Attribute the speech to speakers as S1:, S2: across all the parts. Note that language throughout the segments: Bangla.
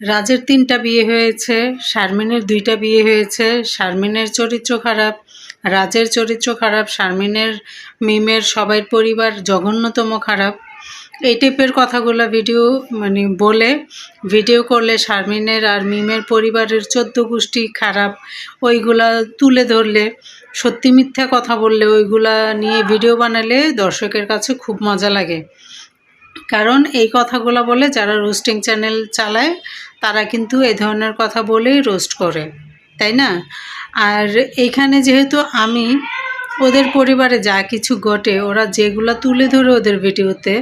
S1: রাজের তিনটা বিয়ে হয়েছে, শারমিনের দুইটা বিয়ে হয়েছে, শারমিনের চরিত্র খারাপ, রাজের চরিত্র খারাপ, শারমিনের, মিমের সবাই পরিবার জঘন্যতম খারাপ। এই টাইপের কথাগুলো ভিডিও মানে বলে, ভিডিও করলে শারমিনের আর মিমের পরিবারের চোদ্দ গোষ্ঠী খারাপ, ওইগুলা তুলে ধরলে, সত্যি মিথ্যা কথা বললে ওইগুলা নিয়ে ভিডিও বানালে দর্শকের কাছে খুব মজা লাগে। কারণ এই কথাগুলো বলে যারা রোস্টিং চ্যানেল চালায়, তারা কিন্তু এই ধরনের কথা বলেই রোস্ট করে, তাই না? আর এইখানে যেহেতু আমি ওদের পরিবারে যা কিছু ঘটে, ওরা যেগুলো তুলে ধরে ওদের ভিডিওতে,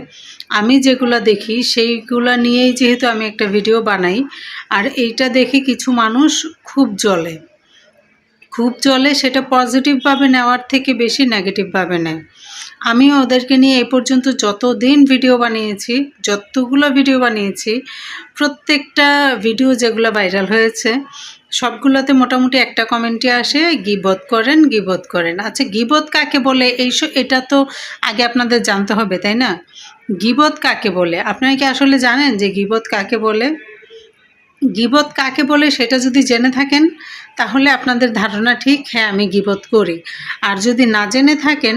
S1: আমি যেগুলো দেখি সেইগুলো নিয়েই যেহেতু আমি একটা ভিডিও বানাই, আর এইটা দেখে কিছু মানুষ খুব জ্বলে। খুব চলে সেটা পজিটিভভাবে নেওয়ার থেকে বেশি নেগেটিভভাবে নেয়। আমি ওদেরকে নিয়ে এই পর্যন্ত যত দিন ভিডিও বানিয়েছি, যতগুলো ভিডিও বানিয়েছি, প্রত্যেকটা ভিডিও যেগুলো ভাইরাল হয়েছে, সবগুলোতে মোটামুটি একটা কমেন্টই আসে, গিবত করেন গিবত করেন। আচ্ছা গিবত কাকে বলে? এই এটা তো আগে আপনাদের জানতে হবে, তাই না? গিবত কাকে বলে? আপনারা কি আসলে জানেন যে গিবত কাকে বলে? গিবত কাকে বলে সেটা যদি জেনে থাকেন, তাহলে আপনাদের ধারণা ঠিক হ্যাঁ আমি গিবত করি। আর যদি না জেনে থাকেন,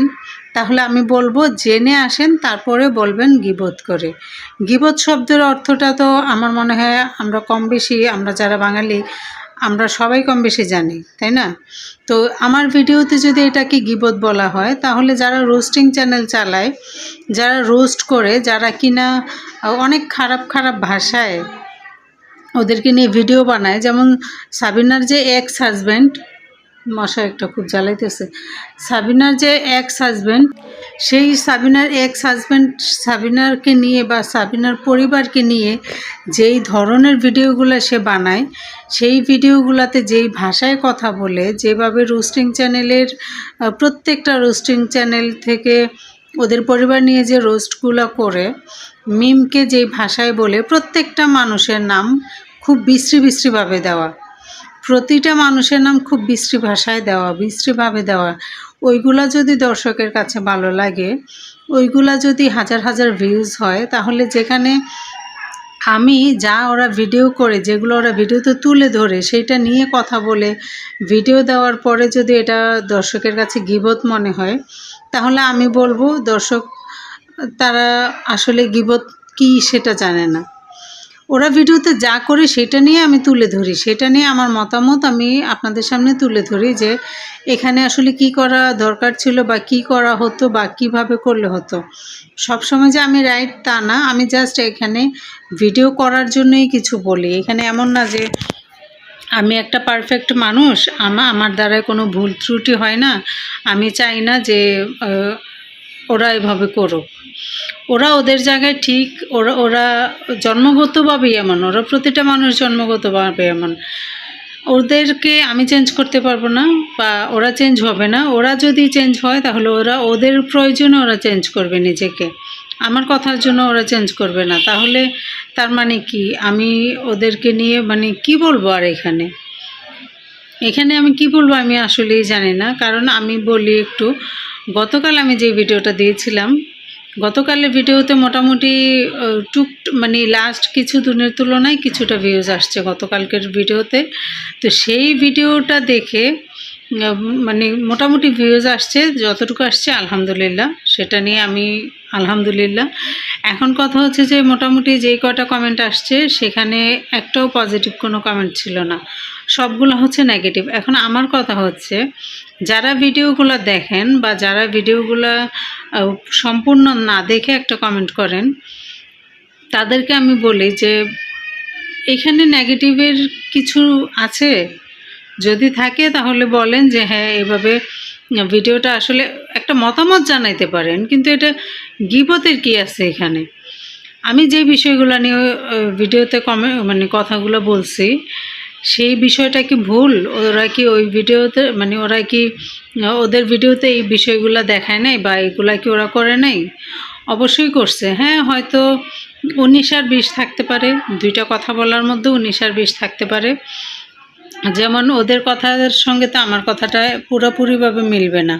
S1: তাহলে আমি বলব জেনে আসেন, তারপরে বলবেন গিবত করে। গিবত শব্দের অর্থটা তো আমার মনে হয় আমরা কম বেশি, আমরা যারা বাঙালি, আমরা সবাই কম বেশি জানি, তাই না? তো আমার ভিডিওতে যদি এটাকে গিবত বলা হয়, তাহলে যারা রোস্টিং চ্যানেল চালায়, যারা রোস্ট করে, যারা কিনা অনেক খারাপ খারাপ ভাষায় ওদেরকে নিয়ে ভিডিও বানায়। যেমন সাবিনার যে এক্স হাজব্যান্ড মশা একটা খুব জ্বালাইতেছে। সাবিনার যে এক্স হাজব্যান্ড সেই সাবিনার এক্স হাজব্যান্ড সাবিনারকে নিয়ে বা সাবিনার পরিবারকে নিয়ে যেই ধরনের ভিডিওগুলো সে বানায়, সেই ভিডিওগুলোতে যেই ভাষায় কথা বলে, যেভাবে রোস্টিং চ্যানেলের প্রত্যেকটা রোস্টিং চ্যানেল থেকে ওদের পরিবার নিয়ে যে রোস্টগুলো করে মিমকে যেই ভাষায় বলে, প্রত্যেকটা মানুষের নাম খুব বিশ্রী বিশ্রীভাবে দেওয়া। প্রতিটা মানুষের নাম খুব বিশ্রী ভাষায় দেওয়া বিশ্রীভাবে দেওয়া। ওইগুলা যদি দর্শকের কাছে ভালো লাগে, ওইগুলা যদি হাজার হাজার ভিউজ হয়, তাহলে যেখানে আমি যা ওরা ভিডিও করে, যেগুলো ওরা ভিডিওতে তুলে ধরে, সেইটা নিয়ে কথা বলে ভিডিও দেওয়ার পরে যদি এটা দর্শকের কাছে গিবত মনে হয়, তাহলে আমি বলব দর্শক, তারা আসলে গিবত কি সেটা জানে না। ওরা ভিডিওতে যা করে সেটা নিয়ে আমি তুলে ধরি। সেটা নিয়ে আমার মতামত আমি আপনাদের সামনে তুলে ধরি যে এখানে আসলে কি করা দরকার ছিল বা কি করা হতো বা কীভাবে করলে হতো। সব সময় যে আমি রাইট তা না, আমি জাস্ট এখানে ভিডিও করার জন্যই কিছু বলি। এখানে এমন না যে আমি একটা পারফেক্ট মানুষ, আমা, আমার দ্বারায় কোনো ভুল ত্রুটি হয় না। আমি চাই না যে ওরা এভাবে করুক। ওরা ওদের জায়গায় ঠিক, ওরা ওরা জন্মগতভাবেই এমন, ওরা প্রতিটা মানুষ জন্মগতভাবে এমন। ওদেরকে আমি চেঞ্জ করতে পারব না বা ওরা চেঞ্জ হবে না। ওরা যদি চেঞ্জ হয় তাহলে ওরা, ওদের প্রয়োজনে ওরা চেঞ্জ করবে নিজেকে। আমার কথার জন্য ওরা চেঞ্জ করবে না। তাহলে তার মানে কি? আমি ওদেরকে নিয়ে মানে কি বলব আর এখানে? এখানে আমি কি বলব আমি আসলেই জানি না। কারণ আমি বলি একটু গতকাল আমি যে ভিডিওটা দিয়েছিলাম, গতকালের ভিডিওতে মোটামুটি টুক মানে লাস্ট কিছু দিনের তুলনায় কিছুটা ভিউজ আসছে গতকালকের ভিডিওতে। তো সেই ভিডিওটা দেখে মানে মোটামুটি ভিউজ আসছে, যতটুকু আসছে আলহামদুলিল্লাহ, সেটা নিয়ে আমি আলহামদুলিল্লাহ। এখন কথা হচ্ছে যে মোটামুটি যেই কটা কমেন্ট আসছে, সেখানে একটাও পজিটিভ কোনো কমেন্ট ছিল না। সবগুলো হচ্ছে নেগেটিভ এখন আমার কথা হচ্ছে, যারা ভিডিওগুলো দেখেন বা যারা ভিডিওগুলো সম্পূর্ণ না দেখে একটা কমেন্ট করেন, তাদেরকে আমি বলি যে, এখানে নেগেটিভের কিছু আছে? যদি থাকে তাহলে বলেন যে হ্যাঁ এভাবে ভিডিওটা আসলে একটা মতামত জানাইতে পারেন, কিন্তু এটা গিবতের কি আছে এখানে? আমি যে বিষয়গুলো নিয়ে ভিডিওতে কমে মানে কথাগুলো বলছি, সেই বিষয়টা কি ভুল? ওরা কি ওই ভিডিওতে মানে ওরা কি, ওদের ভিডিওতে এই বিষয়গুলো দেখায় নাই বা এগুলা কি ওরা করে নাই? অবশ্যই করছে। হ্যাঁ হয়তো উনিশ আর বিশ থাকতে পারে, দুইটা কথা বলার মধ্যে উনিশ আর বিশ থাকতে পারে। যেমন ওদের কথার সঙ্গে তো আমার কথাটা পুরোপুরিভাবে মিলবে না।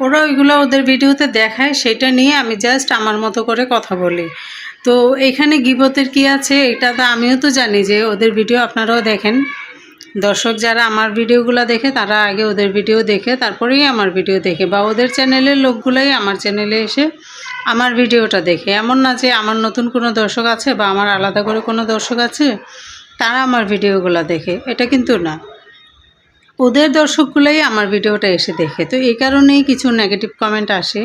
S1: ওরা ওইগুলো ওদের ভিডিওতে দেখায়, সেটা নিয়ে আমি জাস্ট আমার মতো করে কথা বলি। তো এখানে গিবতের কি আছে এটা তো আমিও তো জানি যে ওদের ভিডিও আপনারাও দেখেন। দর্শক যারা আমার ভিডিওগুলো দেখে, তারা আগে ওদের ভিডিও দেখে, তারপরেই আমার ভিডিও দেখে বা ওদের চ্যানেলের লোকগুলোই আমার চ্যানেলে এসে আমার ভিডিওটা দেখে। এমন না যে আমার নতুন কোনো দর্শক আছে বা আমার আলাদা করে কোনো দর্শক আছে তারা আমার ভিডিওগুলো দেখে, এটা কিন্তু না। ওদের দর্শকগুলোই আমার ভিডিওটা এসে দেখে। তো এই কারণেই কিছু নেগেটিভ কমেন্ট আসে।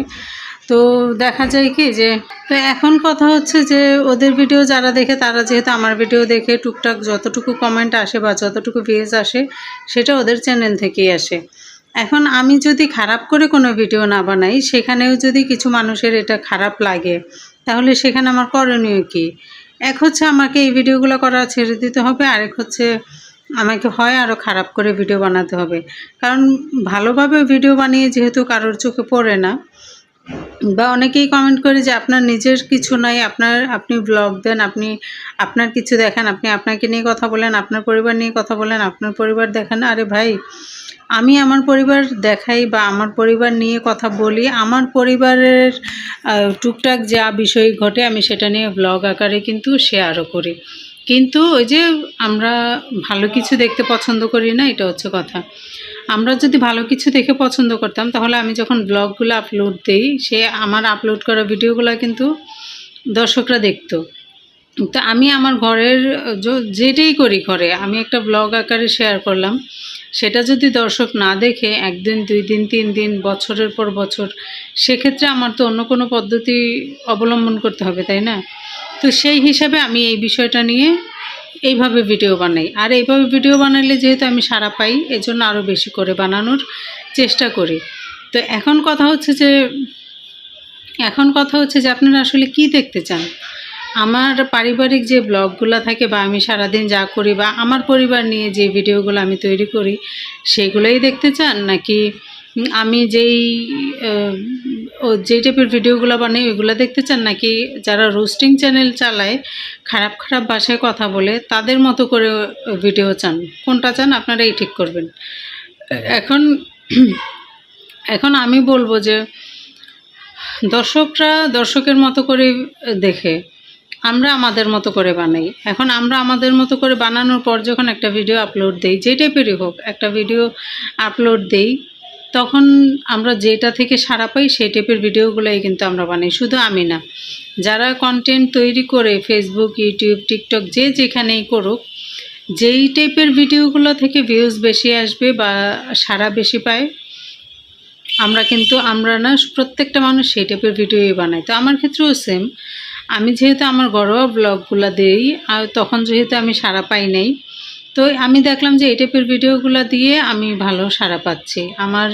S1: তো দেখা যায় কি যে, তো এখন কথা হচ্ছে যে, ওদের ভিডিও যারা দেখে, তারা যেহেতু আমার ভিডিও দেখে, টুকটাক যতটুকু কমেন্ট আসে বা যতটুকু ভিউজ আসে, সেটা ওদের চ্যানেল থেকেই আসে। এখন আমি যদি খারাপ করে কোনো ভিডিও না বানাই, সেখানেও যদি কিছু মানুষের এটা খারাপ লাগে, তাহলে সেখানে আমার করণীয় কী? এক হচ্ছে আমাকে এই ভিডিওগুলো করা ছেড়ে দিতে হবে, আরেক হচ্ছে আমাকে হয় আরও খারাপ করে ভিডিও বানাতে হবে। কারণ ভালোভাবে ভিডিও বানিয়ে যেহেতু কারোর চোখে পড়ে না, বা অনেকেই কমেন্ট করে যে আপনার নিজের কিছু নাই, আপনার আপনি ব্লগ দেন, আপনি আপনার কিছু দেখেন, আপনি আপনাকে নিয়ে কথা বলেন, আপনার পরিবার নিয়ে কথা বলেন, আপনার পরিবার দেখেন, আরে ভাই আমি আমার পরিবার দেখাই বা আমার পরিবার নিয়ে কথা বলি, আমার পরিবারের টুকটাক যা বিষয় ঘটে আমি সেটা নিয়ে ব্লগ আকারে কিন্তু শেয়ারও করি। কিন্তু ওই যে আমরা ভালো কিছু দেখতে পছন্দ করি না, এটা হচ্ছে কথা। আমরা যদি ভালো কিছু দেখে পছন্দ করতাম, তাহলে আমি যখন ব্লগগুলো আপলোড দিই, সে আমার আপলোড করা ভিডিওগুলো কিন্তু দর্শকরা দেখতো। তো আমি আমার ঘরের যেটাই করি ঘরে, আমি একটা ব্লগ আকারে শেয়ার করলাম। সেটা যদি দর্শক না দেখে একদিন, দুই দিন, তিন দিন, বছরের পর বছর, সেক্ষেত্রে আমার তো অন্য কোনো পদ্ধতি অবলম্বন করতে হবে, তাই না? তো সেই হিসাবে আমি এই বিষয়টা নিয়ে এইভাবে ভিডিও বানাই। আর এইভাবে ভিডিও বানালে যেহেতু আমি সারা পাই, এজন্য আরও বেশি করে বানানোর চেষ্টা করি। তো এখন কথা হচ্ছে যে, এখন কথা হচ্ছে যে আপনারা আসলে কি দেখতে চান? আমার পারিবারিক যে ব্লগগুলো থাকে বা আমি সারাদিন যা করি বা আমার পরিবার নিয়ে যে ভিডিওগুলো আমি তৈরি করি, সেগুলোই দেখতে চান? নাকি আমি যেই ও যেই টাইপের ভিডিওগুলো বানাই, ওইগুলো দেখতে চান? নাকি যারা রোস্টিং চ্যানেল চালায়, খারাপ খারাপ ভাষায় কথা বলে, তাদের মতো করে ভিডিও চান? কোনটা চান? আপনারাই ঠিক করবেন। এখন এখন আমি বলব যে দর্শকরা দর্শকের মতো করে দেখে আমরা আমাদের মতো করে বানাই। এখন আমরা আমাদের মতো করে বানানোর পর যখন একটা ভিডিও আপলোড দেই, যে টাইপেরই হোক, একটা ভিডিও আপলোড দেই, তখন আমরা যেটা থেকে সাড়া পাই সেই টাইপের ভিডিওগুলোই কিন্তু আমরা বানাই। শুধু আমি না, যারা কন্টেন্ট তৈরি করে ফেসবুক ইউটিউব টিকটক যে যেখানেই করুক, যেই টাইপের ভিডিওগুলো থেকে ভিউজ বেশি আসবে বা সারা বেশি পায়, আমরা কিন্তু, আমরা না, প্রত্যেকটা মানুষ সেই টাইপের ভিডিওই বানাই তো আমার ক্ষেত্রেও সেম আমি যেহেতু আমার ঘরোয়া ব্লগগুলো দিই, আর তখন যেহেতু আমি সারা পাই নাই, তো আমি দেখলাম যে এই টাইপের ভিডিওগুলো দিয়ে আমি ভালো সারা পাচ্ছি। আমার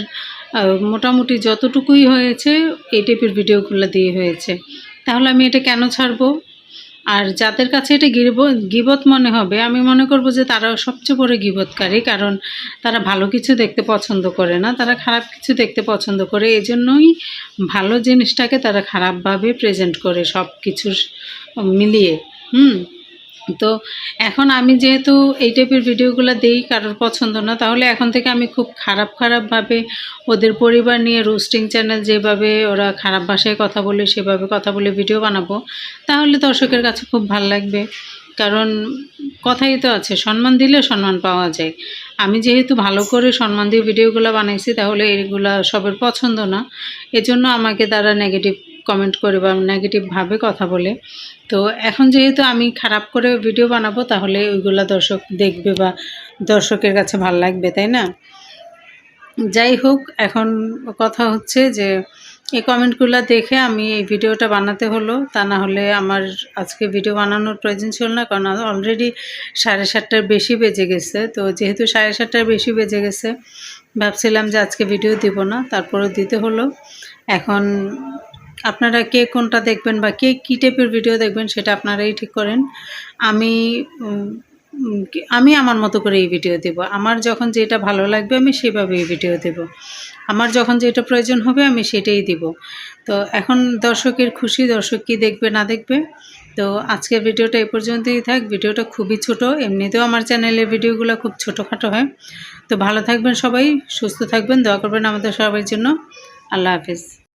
S1: মোটামুটি যতটুকুই হয়েছে, এই টাইপের ভিডিওগুলো দিয়ে হয়েছে। তাহলে আমি এটা কেন ছাড়বো? আর যাদের কাছে এটা গিবত মনে হবে, আমি মনে করব যে তারা সবচেয়ে বড় গিবতকারী কারণ তারা ভালো কিছু দেখতে পছন্দ করে না, তারা খারাপ কিছু দেখতে পছন্দ করে এই জন্যই ভালো জিনিসটাকে তারা খারাপভাবে প্রেজেন্ট করে সব কিছুর মিলিয়ে। হুম? তো এখন আমি যেহেতু এই টাইপের ভিডিওগুলো দেই কারোর পছন্দ না, তাহলে এখন থেকে আমি খুব খারাপ খারাপভাবে ওদের পরিবার নিয়ে রোস্টিং চ্যানেল যেভাবে ওরা খারাপ ভাষায় কথা বলে সেভাবে কথা বলে ভিডিও বানাবো, তাহলে দর্শকের কাছে খুব ভালো লাগবে। কারণ কথাই তো আছে, সম্মান দিলে সম্মান পাওয়া যায়। আমি যেহেতু ভালো করে সম্মান দিয়ে ভিডিওগুলো বানাইছি, তাহলে এগুলা সবের পছন্দ না। এজন্য আমাকে তারা নেগেটিভ কমেন্ট করে বা নেগেটিভভাবে কথা বলে। তো এখন যেহেতু আমি খারাপ করে ভিডিও বানাবো, তাহলে ওইগুলো দর্শক দেখবে বা দর্শকের কাছে ভালো লাগবে, তাই না? যাই হোক, এখন কথা হচ্ছে যে, এই কমেন্টগুলো দেখে আমি এই ভিডিওটা বানাতে হলো। তা না হলে আমার আজকে ভিডিও বানানোর প্রয়োজন ছিল না, কারণ অলরেডি সাড়ে সাতটার বেশি বেজে গেছে। তো যেহেতু সাড়ে সাতটার বেশি বেজে গেছে, ভাবছিলাম যে আজকে ভিডিও দিব না তারপরে দিতে হলো। এখন আপনারা কে কোনটা দেখবেন বা কে কী টাইপের ভিডিও দেখবেন সেটা আপনারাই ঠিক করেন। আমি আমি আমার মতো করে এই ভিডিও দেব। আমার যখন যেটা ভালো লাগবে আমি সেভাবে এই ভিডিও দেব। আমার যখন যেটা প্রয়োজন হবে আমি সেটাই দিব। তো এখন দর্শকের খুশি, দর্শক কি দেখবে, না দেখবে? তো আজকের ভিডিওটা এই পর্যন্তই থাক। ভিডিওটা খুবই ছোট। এমনিতেও আমার চ্যানেলের ভিডিওগুলো খুব ছোটোখাটো হয়। তো ভালো থাকবেন সবাই, সুস্থ থাকবেন। দোয়া করবেন আমাদের সবার জন্য। আল্লাহ হাফিজ।